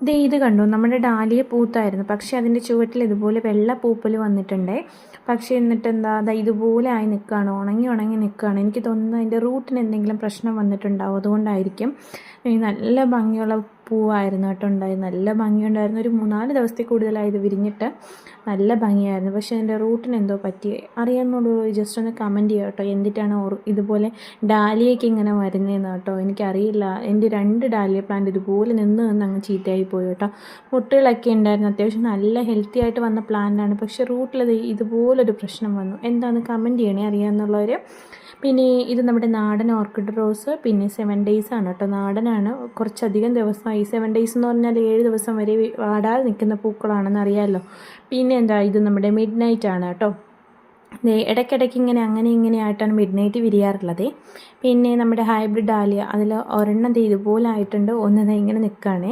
ദേ ഇത് കണ്ടു? നമ്മുടെ ഡാലിയ പൂത്തായിരുന്നു. പക്ഷേ അതിന്റെ ചുവട്ടിൽ ഇതുപോലെ വെള്ള പൂപ്പൽ വന്നിട്ടുണ്ട്. പക്ഷേ എന്നിട്ട് എന്താ അതാ ഇതുപോലെ ആയി നിൽക്കുകയാണ് ഉണങ്ങി ഉണങ്ങി നിൽക്കുകയാണ് എനിക്ക് തോന്നുന്നു അതിന്റെ റൂട്ടിന് എന്തെങ്കിലും പ്രശ്നം വന്നിട്ടുണ്ടാവും. അതുകൊണ്ടായിരിക്കും. നല്ല ഭംഗിയുള്ള പൂവായിരുന്നു കേട്ടോ ഉണ്ടായി നല്ല ഭംഗിയുണ്ടായിരുന്നു. ഒരു മൂന്നാൽ ദിവസത്തിൽ കൂടുതലായി ഇത് വിരിഞ്ഞിട്ട് നല്ല ഭംഗിയായിരുന്നു. പക്ഷേ എന്റെ റൂട്ടിന് എന്തോ പറ്റി? അറിയാമെന്നുള്ളൂ ജസ്റ്റ് ഒന്ന് കമന്റ് ചെയ്യുക കേട്ടോ. എന്തിട്ടാണ് ഇതുപോലെ ഡാലിയയ്ക്ക് ഇങ്ങനെ വരുന്നതെന്ന് കേട്ടോ? എനിക്കറിയില്ല. എന്റെ രണ്ട് ഡാലിയ പ്ലാന്റ് ഇതുപോലെ നിന്ന് നിന്ന് അങ്ങ് ചീത്തയായി പോയി കേട്ടോ. മുട്ടുകളൊക്കെ ഉണ്ടായിരുന്നു. അത്യാവശ്യം നല്ല ഹെൽത്തി ആയിട്ട് വന്ന പ്ലാന്റാണ് പക്ഷേ റൂട്ടിലത് ഇതുപോലൊരു പ്രശ്നം വന്നു. എന്താണെന്ന് കമന്റ് ചെയ്യണേ അറിയാമെന്നുള്ളവർ പിന്നെ ഇത് നമ്മുടെ നാടൻ ഓർക്കിഡ് റോസ് പിന്നെ സെവൻ ഡേയ്സ് ആണ് കേട്ടോ. നാടനാണ് കുറച്ചധികം ദിവസമായി സെവൻ ഡേയ്സ് എന്ന് പറഞ്ഞാൽ ഏഴ് ദിവസം വരെ വാടാതെ നിൽക്കുന്ന പൂക്കളാണെന്ന് അറിയാമല്ലോ പിന്നെ എന്താ ഇത് നമ്മുടെ മിഡ് നൈറ്റ് ആണ് കേട്ടോ. ഇടയ്ക്കിടയ്ക്ക് ഇങ്ങനെ അങ്ങനെ ഇങ്ങനെ ആയിട്ടാണ് മിഡ് നൈറ്റ് വിരിയാറുള്ളത്. പിന്നെ നമ്മുടെ ഹൈബ്രിഡ് ഡാലിയ അതിൽ ഒരെണ്ണം ഇതുപോലെ ആയിട്ടുണ്ട്. ഒന്ന് ഇങ്ങനെ നിൽക്കുകയാണ്